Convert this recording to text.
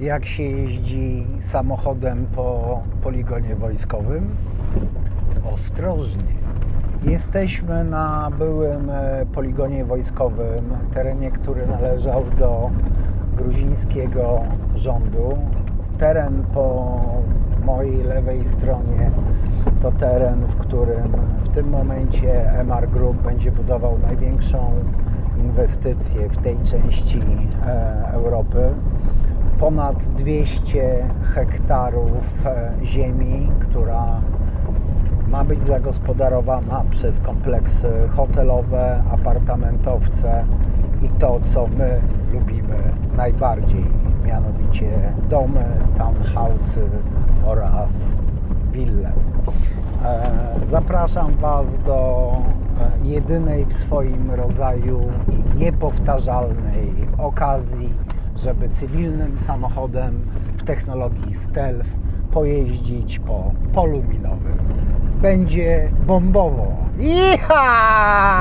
jak się jeździ samochodem po poligonie wojskowym? Ostrożnie. Jesteśmy na byłym e, poligonie wojskowym, terenie, który należał do gruzińskiego rządu. Teren po mojej lewej stronie to teren, w którym w tym momencie MR Group będzie budował największą inwestycję w tej części e, Europy. Ponad 200 hektarów e, ziemi, która ma być zagospodarowana przez kompleksy hotelowe, apartamentowce i to, co my lubimy najbardziej, mianowicie domy, townhouse'y oraz wille. E, Zapraszam Was do e, jedynej w swoim rodzaju i niepowtarzalnej okazji, żeby cywilnym samochodem w technologii stealth pojeździć po polu minowym. Będzie bombowo. Iha!